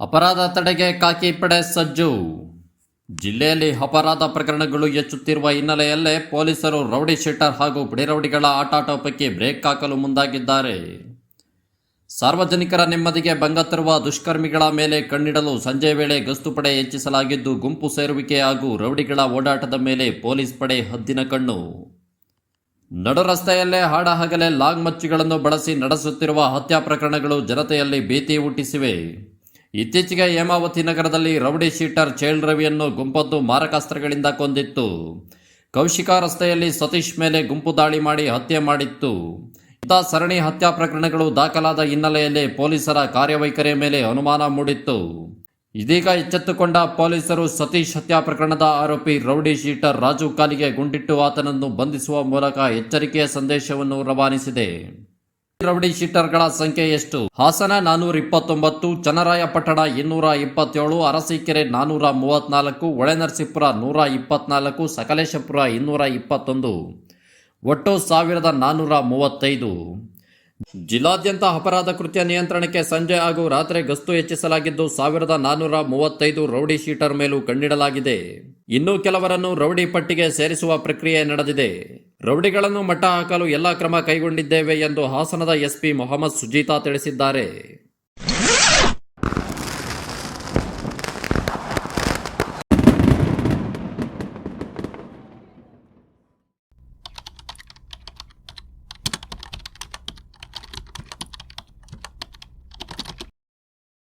ಅಪರಾಧ ತಡೆಗೆ ಕಾಕಿ ಪಡೆ ಸಜ್ಜು. ಜಿಲ್ಲೆಯಲ್ಲಿ ಅಪರಾಧ ಪ್ರಕರಣಗಳು ಹೆಚ್ಚುತ್ತಿರುವ ಹಿನ್ನೆಲೆಯಲ್ಲೇ ಪೊಲೀಸರು ರೌಡಿ ಶೀಟರ್ ಹಾಗೂ ಬಿಡಿರೌಡಿಗಳ ಆಟಾಟೋಪಕ್ಕೆ ಬ್ರೇಕ್ ಹಾಕಲು ಮುಂದಾಗಿದ್ದಾರೆ. ಸಾರ್ವಜನಿಕರ ನೆಮ್ಮದಿಗೆ ಭಂಗ ತರುವ ದುಷ್ಕರ್ಮಿಗಳ ಮೇಲೆ ಕಣ್ಣಿಡಲು ಸಂಜೆ ವೇಳೆ ಗಸ್ತು ಪಡೆ ಹೆಚ್ಚಿಸಲಾಗಿದ್ದು ಗುಂಪು ಸೇರುವಿಕೆ ಹಾಗೂ ರೌಡಿಗಳ ಓಡಾಟದ ಮೇಲೆ ಪೊಲೀಸ್ ಪಡೆ ಹದ್ದಿನ ಕಣ್ಣು. ನಡು ರಸ್ತೆಯಲ್ಲೇ ಹಾಡಹಗಲೇ ಲಾಂಗ್ ಮಚ್ಚಿಗಳನ್ನು ಬಳಸಿ ನಡೆಸುತ್ತಿರುವ ಹತ್ಯಾ ಪ್ರಕರಣಗಳು ಜನತೆಯಲ್ಲಿ ಭೀತಿ ಹುಟ್ಟಿಸಿವೆ. ಇತ್ತೀಚೆಗೆ ಹೇಮಾವತಿ ನಗರದಲ್ಲಿ ರೌಡಿ ಶೀಟರ್ ಚೈಲ್ಡ್ ರವಿಯನ್ನು ಗುಂಪದ್ದು ಮಾರಕಾಸ್ತ್ರಗಳಿಂದ ಕೊಂದಿತ್ತು. ಕೌಶಿಕ ರಸ್ತೆಯಲ್ಲಿ ಸತೀಶ್ ಮೇಲೆ ಗುಂಪು ದಾಳಿ ಮಾಡಿ ಹತ್ಯೆ ಮಾಡಿತ್ತು. ಇಂಥ ಸರಣಿ ಹತ್ಯಾ ಪ್ರಕರಣಗಳು ದಾಖಲಾದ ಹಿನ್ನೆಲೆಯಲ್ಲಿ ಪೊಲೀಸರ ಕಾರ್ಯವೈಖರಿಯ ಮೇಲೆ ಅನುಮಾನ ಮೂಡಿತ್ತು. ಇದೀಗ ಎಚ್ಚೆತ್ತುಕೊಂಡ ಪೊಲೀಸರು ಸತೀಶ್ ಹತ್ಯಾ ಪ್ರಕರಣದ ಆರೋಪಿ ರೌಡಿ ಶೀಟರ್ ರಾಜು ಕಾಲಿಗೆ ಗುಂಡಿಟ್ಟು ಆತನನ್ನು ಬಂಧಿಸುವ ಮೂಲಕ ಎಚ್ಚರಿಕೆಯ ಸಂದೇಶವನ್ನು ರವಾನಿಸಿದೆ. ರೌಡಿ ಶೀಟರ್ಗಳ ಸಂಖ್ಯೆ ಎಷ್ಟು? ಹಾಸನ ನಾನೂರ ಇಪ್ಪತ್ತೊಂಬತ್ತು ಚನ್ನರಾಯಪಟ್ಟಣ ಇನ್ನೂರ ಇಪ್ಪತ್ತೇಳು, ಅರಸೀಕೆರೆ ನಾನೂರ ಮೂವತ್ನಾಲ್ಕು, ಹೊಳೆನರಸೀಪುರ ನೂರ ಇಪ್ಪತ್ನಾಲ್ಕು, ಸಕಲೇಶಪುರ ಇನ್ನೂರ ಇಪ್ಪತ್ತೊಂದು. ಒಟ್ಟು ಸಾವಿರದ ನಾನ್ನೂರ ಮೂವತ್ತೈದು. ಜಿಲ್ಲಾದ್ಯಂತ ಅಪರಾಧ ಕೃತ್ಯ ನಿಯಂತ್ರಣಕ್ಕೆ ಸಂಜೆ ಹಾಗೂ ರಾತ್ರಿ ಗಸ್ತು ಹೆಚ್ಚಿಸಲಾಗಿದ್ದು ಸಾವಿರದ ನಾನ್ನೂರ ಮೂವತ್ತೈದು ರೌಡಿ ಶೀಟರ್ ಮೇಲೂ ಕಣ್ಣಿಡಲಾಗಿದೆ. ಇನ್ನೂ ಕೆಲವರನ್ನು ರೌಡಿ ಪಟ್ಟಿಗೆ ಸೇರಿಸುವ ಪ್ರಕ್ರಿಯೆ ನಡೆದಿದೆ. ರೌಡಿಗಳನ್ನು ಮಟ್ಟ ಹಾಕಲು ಎಲ್ಲ ಕ್ರಮ ಕೈಗೊಂಡಿದ್ದೇವೆ ಎಂದು ಹಾಸನದ ಎಸ್ಪಿ ಮೊಹಮ್ಮದ್ ಸುಜೀತಾ ತಿಳಿಸಿದ್ದಾರೆ.